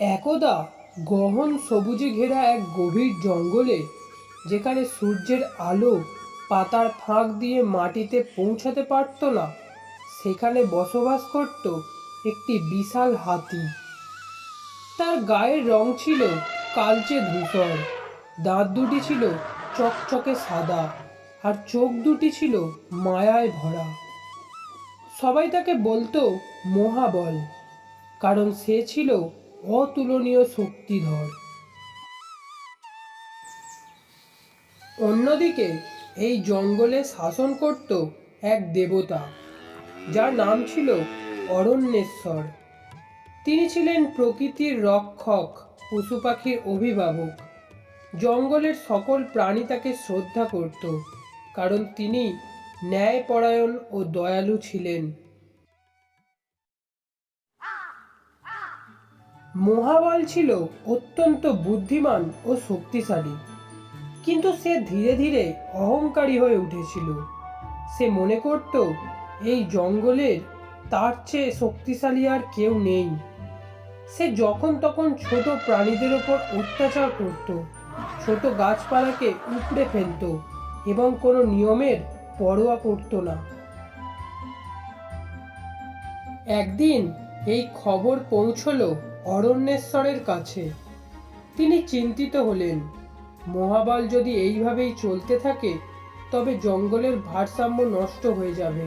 একদা গহন সবুজে ঘেরা এক গভীর জঙ্গলে, যেখানে সূর্যের আলো পাতার ফাঁক দিয়ে মাটিতে পৌঁছাতে পারত না, সেখানে বসবাস করত একটি বিশাল হাতি। তার গায়ের রং ছিল কালচে ধূসর, দাঁত দুটি ছিল চকচকে সাদা, আর চোখ দুটি ছিল মায়ায় ভরা। সবাই তাকে বলতো মহাবল, কারণ সে ছিল অতুলনীয় শক্তিধর। অন্যদিকে, এই জঙ্গলে শাসন করত এক দেবতা, যার নাম ছিল অরণ্যেশ্বর। তিনি ছিলেন প্রকৃতির রক্ষক, পশু পাখির অভিভাবক। জঙ্গলের সকল প্রাণী তাকে শ্রদ্ধা করত, কারণ তিনি ন্যায়পরায়ণ ও দয়ালু ছিলেন। মহাবল ছিল অত্যন্ত বুদ্ধিমান ও শক্তিশালী। কিন্তু সে ধীরে ধীরে অহংকারী হয়ে উঠেছিল। সে মনে করত, এই জঙ্গলের তার চেয়ে শক্তিশালী আর কেউ নেই। সে যখন তখন ছোট প্রাণীদের ওপর অত্যাচার করত, ছোট গাছপালাকে উপড়ে ফেলত এবং কোনো নিয়মের পরোয়া করত না। একদিন এই খবর পৌঁছলো অরণ্যেশ্বরের কাছে। তিনি চিন্তিত হলেন। মহাবল যদি এইভাবেই চলতে থাকে, তবে জঙ্গলের ভারসাম্য নষ্ট হয়ে যাবে।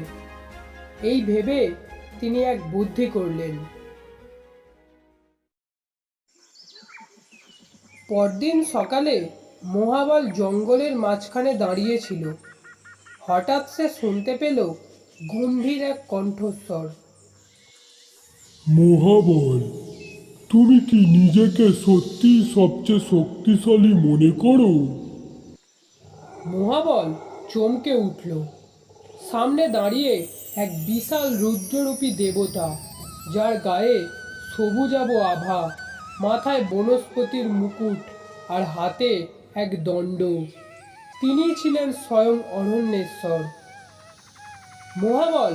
এই ভেবে তিনি এক বুদ্ধি করলেন। পরদিন সকালে মহাবল জঙ্গলের মাঝখানে দাঁড়িয়েছিল। হঠাৎ সে শুনতে পেল গম্ভীর এক কণ্ঠস্বর। মহাবল তুমি কি নিজেকে সত্যি সবচেয়ে শক্তিশালী মনে করো? মহাবল চমকে উঠল। সামনে দাঁড়িয়ে এক বিশাল রুদ্ররূপী দেবতা, যার গায়ে সবুজাব আভা, মাথায় বনস্পতির মুকুট আর হাতে এক দণ্ড। তিনি ছিলেন স্বয়ং অরণ্যেশ্বর মহাবল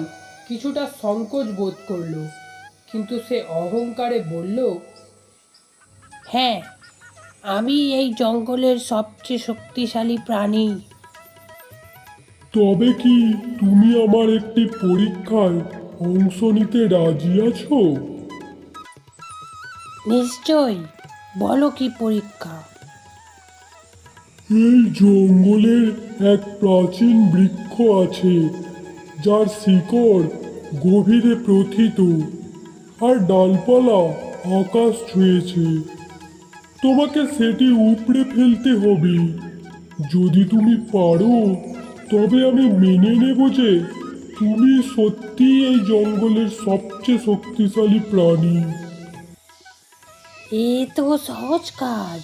কিছুটা সংকোচ বোধ করল। কিন্তু সে অহংকারে বলল হ্যাঁ আমি এই জঙ্গলের সবচেয়ে শক্তিশালী প্রাণী। তবে কি তুমি আমার একটি পরীক্ষায় অংশ নিতে রাজি আছো? নিশ্চয়ই বলো কি পরীক্ষা? এই জঙ্গলের এক প্রাচীন বৃক্ষ আছে যার শিকড় গভীরে প্রথিত। আর ডালপালা আকাশ ছুঁয়েছে। তোমাকে সেটি উপড়ে ফেলতে হবে। যদি তুমি পারো তবে আমি মেনে নেব যে তুমি সত্যি এই জঙ্গলের সবচেয়ে শক্তিশালী প্রাণী। এ তো সহজ কাজ।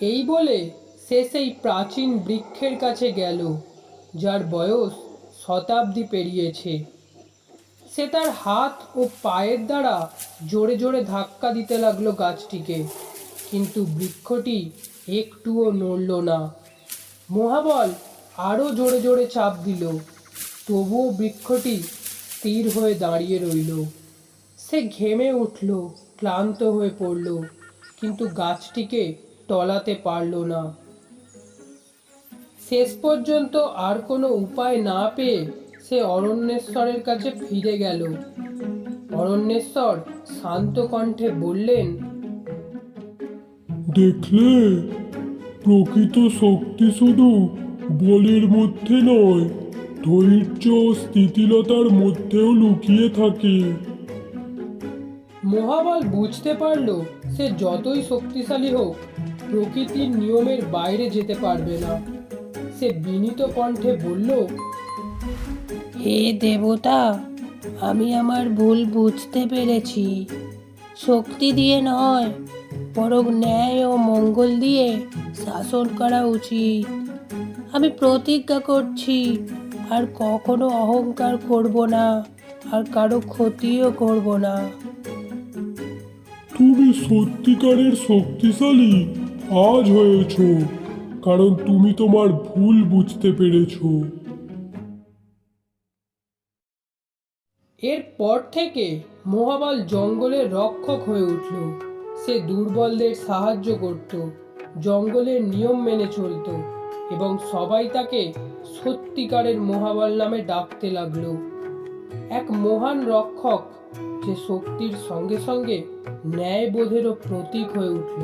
এই বলে সে সেই প্রাচীন বৃক্ষের কাছে গেল যার বয়স শতাব্দী পেরিয়েছে। সে তার হাত ও পায়ের দ্বারা জোরে জোরে ধাক্কা দিতে লাগল গাছটিকে। কিন্তু বৃক্ষটি একটুও নড়ল না। মহাবল আরও জোরে জোরে চাপ দিল। তবুও বৃক্ষটি স্থির হয়ে দাঁড়িয়ে রইল। সে ঘেমে উঠল, ক্লান্ত হয়ে পড়ল, কিন্তু গাছটিকে টলাতে পারল না। শেষ পর্যন্ত আর কোনো উপায় না পেয়ে সে অরণ্যেশ্বরের কাছে ফিরে গেল। অরণ্যেশ্বর শান্ত কণ্ঠে বললেন দেখলে প্রকৃত শক্তি শুধু বলের মধ্যে নয় ধৈর্য ও স্থিতিলতার মধ্যেও লুকিয়ে থাকে। মহাবল বুঝতে পারল সে যতই শক্তিশালী হোক প্রকৃতির নিয়মের বাইরে যেতে পারবে না। সে বিনীত কণ্ঠে বলল হে দেবতা, আমি আমার ভুল বুঝতে পেরেছি। শক্তি দিয়ে নয়, বরং ন্যায় ও মঙ্গল দিয়ে শাসন করা উচিত। আমি প্রতিজ্ঞা করছি, আর কখনো অহংকার করব না, আর কারও ক্ষতিও করব না। তুমি সত্যিকারের শক্তিশালী, আজ হয়েছ, কারণ তুমি তোমার ভুল বুঝতে পেরেছ। এরপর থেকে মহাবল জঙ্গলের রক্ষক হয়ে উঠল। সে দুর্বলদের সাহায্য করত, জঙ্গলের নিয়ম মেনে চলতো এবং সবাই তাকে সত্যিকারের মহাবল নামে ডাকতে লাগল। এক মহান রক্ষক যে শক্তির সঙ্গে সঙ্গে ন্যায়বোধেরও প্রতীক হয়ে উঠল।